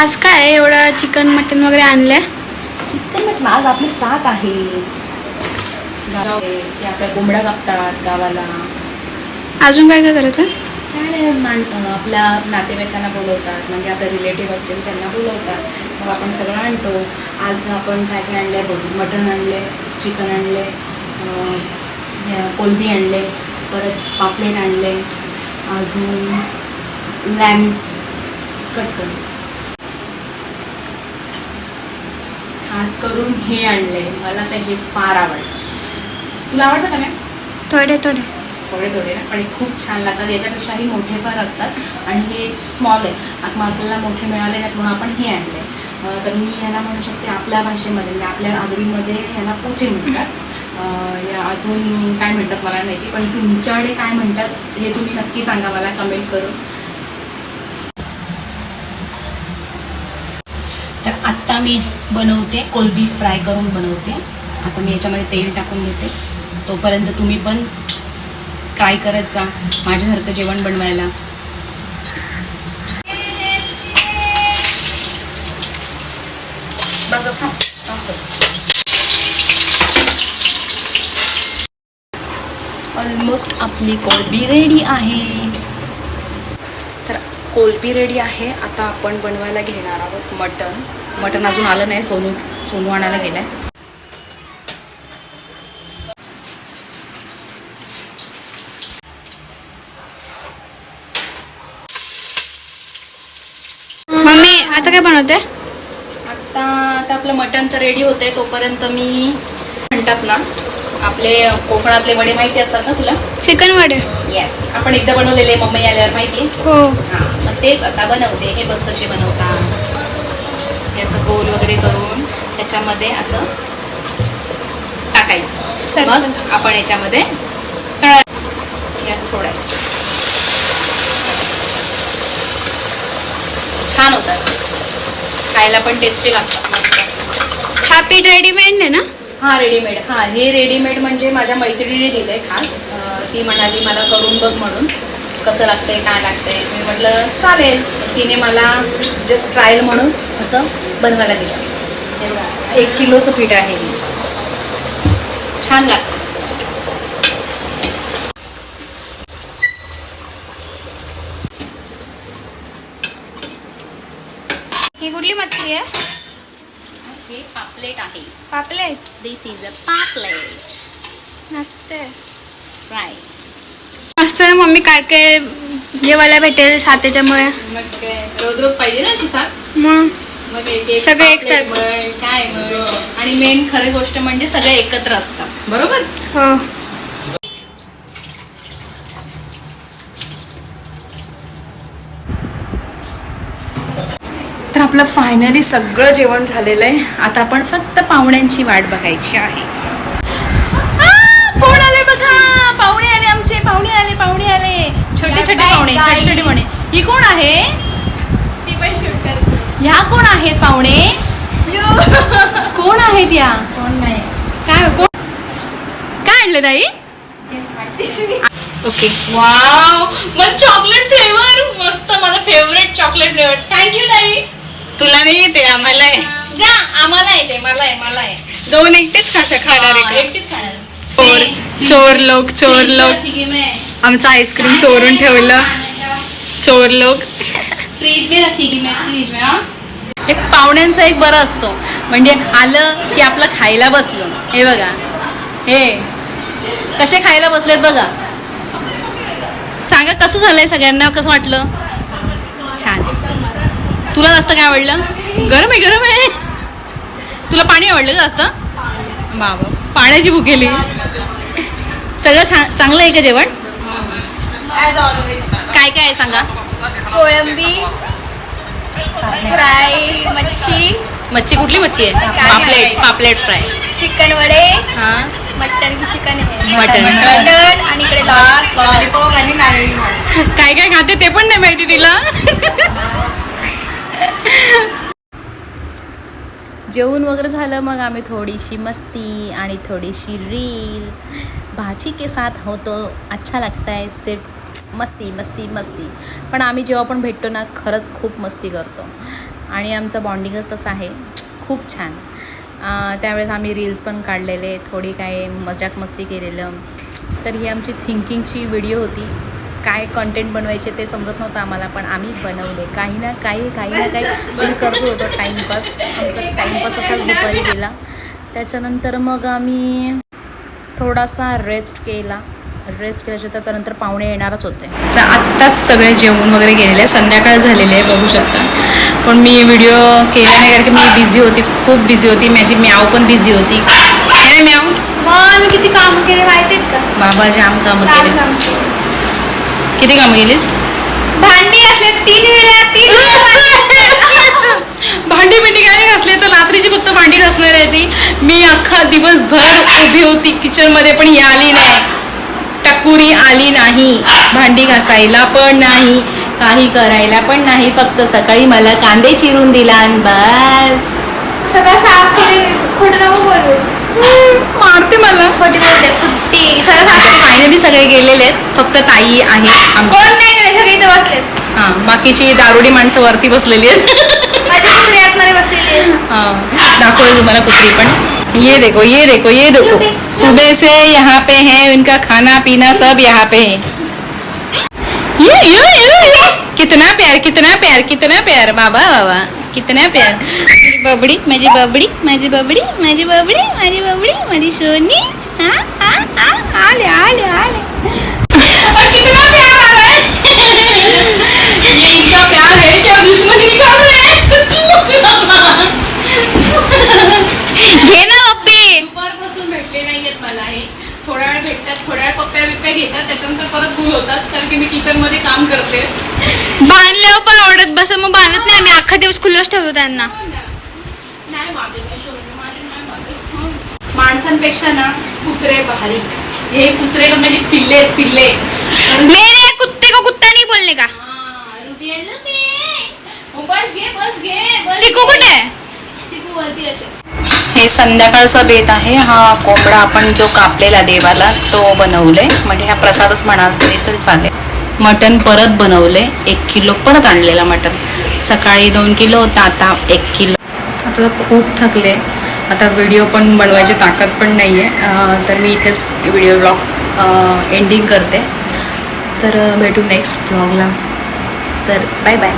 आज काय एवढं चिकन मटन वगैरे आणलंय? चिकन मटण आज आपली साथ आहे आपल्या कोंबड्या कापतात गावाला. अजून काय काय करत काय नाही मान आपल्या नातेवाईकांना बोलवतात. म्हणजे आपले रिलेटिव्ह असतील त्यांना बोलवतात. मग आपण सगळं आणतो. आज आपण काय काय आणलं बघू. मटण आणले चिकन आणले कोलबी आणले परत पापलेट आणले अजून लॅम कट करून खास करून हे आणले मला तर हे फार आवडतं. तुला आवडतं का नाही? थोडे थोडे. थोडे थोडे ना. पण हे खूप छान लागतात. याच्यापेक्षाही मोठे फार असतात. आणि हे स्मॉल आहे. आपल्याला मोठे मिळाले नाहीत म्हणून आपण हे आणले तर मी ह्याला म्हणू शकते आपल्या भाषेमध्ये म्हणजे आपल्या आगरीमध्ये ह्याला पोचे म्हणतात. या अजून काय म्हणतात मला माहिती पण तुमच्याकडे काय म्हणतात हे तुम्ही नक्की सांगा मला. कमेंट करून. तर आत्ता मी बनवते कोलबी फ्राय करून बनवते. आता मी याच्यामध्ये तेल टाकून घेते. तोपर्यंत तुम्ही पण ट्राय करत जा. माझ्यासारखं जेवण बनवायला. ऑलमोस्ट आपली कोळबी रेडी आहे. कोलपी रेडी आहे. आता आपण बनवायला घेणार आहोत मटन मटन अजून आलं नाही सोनू सोनू आणायला गेलाय. मम्मी आता काय बनवते? आता आता आपलं मटन तर रेडी होते तोपर्यंत मी म्हणतात ना आपले कोकणातले वडे माहिती असतात ना तुला? चिकन वडे. येस आपण एकदा बनवलेले मम्मी आल्यावर माहिती हो. हां मग तेच आता बनवते हे बघ कसे बनवतात. हे असं गोल वगैरे करून त्याच्यामध्ये असं टाकायचं. मग आपण याच्यामध्ये हे असं सोडायचं. छान होतात. खायला पण टेस्टी लागतात. मस्त हा पीठ रेडीमेड आहे ना? हां रेडीमेड हां हे रेडीमेड म्हणजे माझ्या मैत्रिणीने दिलंय खास. ती म्हणाली मला करून बघ म्हणून. कसं लागतंय काय लागतंय? मी म्हटलं चालेल. तिने मला जस्ट ट्रायल म्हणून असं बनवायला दिलं. एक किलोचं पीठ आहे छान लागतं. ही कुठली मच्छी आहे? हे पापलेट आहे. पापलेट? दिस इज अ पापलेट. मस्त फ्राय मस्त मम्मी काय काय जेवायला भेटेल साथ मग काय रोज रोज पाहिजे ना ती साथ मग? मग एक एक सगळे पापलेट एकसाथ. म्हण, काय. आणि मेन खरी गोष्ट म्हणजे सगळे एकत्र असतात. बरोबर? हो. आपलं फायनली सगळं जेवण झालेलं आहे. आता आपण फक्त पाहुण्यांची वाट बघायची आहे. कोण आले बघा? पाहुणे आले आमचे पाहुणे आले पाहुणे आले. छोटे छोटे पाहुणे छोटे छोटे पाहुणे. ही कोण आहे? ती पण शूट करते. ह्या कोण आहेत पाहुणे? कोण आहेत या? कोण नाही. काय कोण? काय आणलं ताई? ओके वाव मग चॉकलेट फ्लेवर मस्त माझा फेवरेट चॉकलेट फ्लेवर थँक्यू ताई. तुला नाही येते आम्हाला? आहे. जा आम्हाला येते मला आहे मला आहे दोन एकटेच खायचं खाणार आहे एकटीच खाणार. चोर चोर लोक चोर लोक. आमचं आईस्क्रीम चोरून ठेवलं. चोर लोक. फ्रीज में रखेगी मैं फ्रीज में हा? एक पाहुण्यांचं एक बरं असतो. म्हणजे आलं की आपलं खायला बसलं. हे बघा. हे. कसे खायला बसलेत बघा. सांगा कसं झालंय सगळ्यांना? कसं वाटलं? छान. तुला जास्त काय आवडलं? गरम आहे गरम आहे. तुला पाणी आवडलं का जास्त? बाबा पाण्याची भुकेली सगळं सा- चांगलं आहे का जेवण? काय काय आहे सांगा? कोळंबी फ्राय मच्छी. मच्छी कुठली मच्छी आहे? काय पापलेट? पापलेट फ्राय. चिकन वडे. हां. मटन चिकन आहे. मटन. मटन आणि इकडे लॉलीपॉप आणि नारळी. काय काय खाते ते पण नाही माहिती तिला. जेवण वगैरे झालं मग आम्ही थोडीशी मस्ती आणि थोडीशी रील. भाजी के साथ हो तो अच्छा लागता है सिर्फ मस्ती मस्ती मस्ती. पण आम्ही जेव्हा पण भेटतो ना खरंच खूप मस्ती करतो. आणि आमचं बॉन्डिंगच तसं आहे. खूप छान. त्यावेळेस आम्ही रील्स पण काढलेले थोडी काय मजाक मस्ती केलेलं. तर ही आमची थिंकिंगची व्हिडिओ होती. काय कंटेंट बनवायचे ते समजत नव्हतं आम्हाला पण आम्ही बनवले. काही ना काही काही ना काही पण करत होतो टाईमपास आमचा टाईमपास असाच दुपारी गेला. त्याच्यानंतर मग आम्ही थोडासा रेस्ट केला. रेस्ट केल्याच्या तर त्यानंतर पाहुणे येणारच होते. तर आत्ताच सगळे जेवण वगैरे गेलेले संध्याकाळ झालेली आहे बघू शकता. पण मी व्हिडिओ केला नाही कारण की मी बिझी होती खूप बिझी होती. माझी म्याव पण बिझी होती. काय म्याव मग मी किती काम केले माहितीत का? बाबा जाम कामं केले. किती कामं केलीस? भांडी असले तीन वेळा तीन भांडी बिंडी काय घासले? तर रात्रीची फक्त भांडी घासणार आहे ती. मी अख्खा दिवसभर उभी होती किचनमध्ये पण ही आली नाही. टकुरी आली नाही. भांडी घासायला पण नाही. काही करायला पण नाही. फक्त सकाळी मला कांदे चिरून दिला आणि बस. सगळं साफ केले खोटं नको बोलू मारते मला. खोटी बोलते सगळं. फायनली सगळे गेलेले आहेत. फक्त ताई आहे आमची. कोण नाही गेले सगळे इथे बसलेत. हा बाकीची दारुडी माणसं वरती बसलेली आहेत. माझ्या कुत्रे आतमध्ये बसलेले आहेत. हाँ दाखो तुम्हारा कुतरी पण. ये देखो ये देखो ये देखो. सुबह से यहाँ पे है इनका खाना पीना सब यहाँ पे है. ये ये ये ये. कितना प्यार कितना प्यार कितना प्यार. बाबा बाबा कितना प्यार। मेरी बबड़ी माझी बबड़ी माझी बबड़ी माझी बबड़ी माझी बबड़ी माझी सोनी। हाँ हाँ आले आले आले कितना प्यार आ रहा है। ये इनका प्यार है क्या दुश्मनी निकाल रहे। हैं घे ना पप्पी दुपारपासून भेटले नाहीयेत मला हे थोडा वेळ भेटतात थोड्या वेळ पप्प्या बिप्प्या घेतात त्याच्यानंतर परत दूर होतात कारण की मी किचनमध्ये काम करते. बांधल्यावर पण ओरडत बस मग बांधत नाही आम्ही. अख्खा दिवस खुल्लच ठेवतो त्यांना. मी नाही मागे. माणसांपेक्षा ना कुत्रे भारी. हे कुत्रे म्हणजे पिल्ले पिल्ले. तर मेरे कुत्ते को कुत्ता नाही बोलने का? हा. हो, बस घे बस घे बस चिकू घे. कुठे आहे चिकू वरती असेल हे संध्याकाळचा बेत आहे. हा कोंबडा आपण जो कापलेला देवाला तो बनवले म्हणजे हा प्रसादच म्हणाल तरी तर चालेल. मटण परत बनवले एक किलो परत आणलेला मटण. सकाळी दोन किलो होता आता एक किलो. आता खूप थकले. आता व्हिडिओ पण बनवायची ताकद पण नाही आहे तर मी इथेच व्हिडिओ ब्लॉग एंडिंग करते. तर भेटू नेक्स्ट ब्लॉगला तर बाय बाय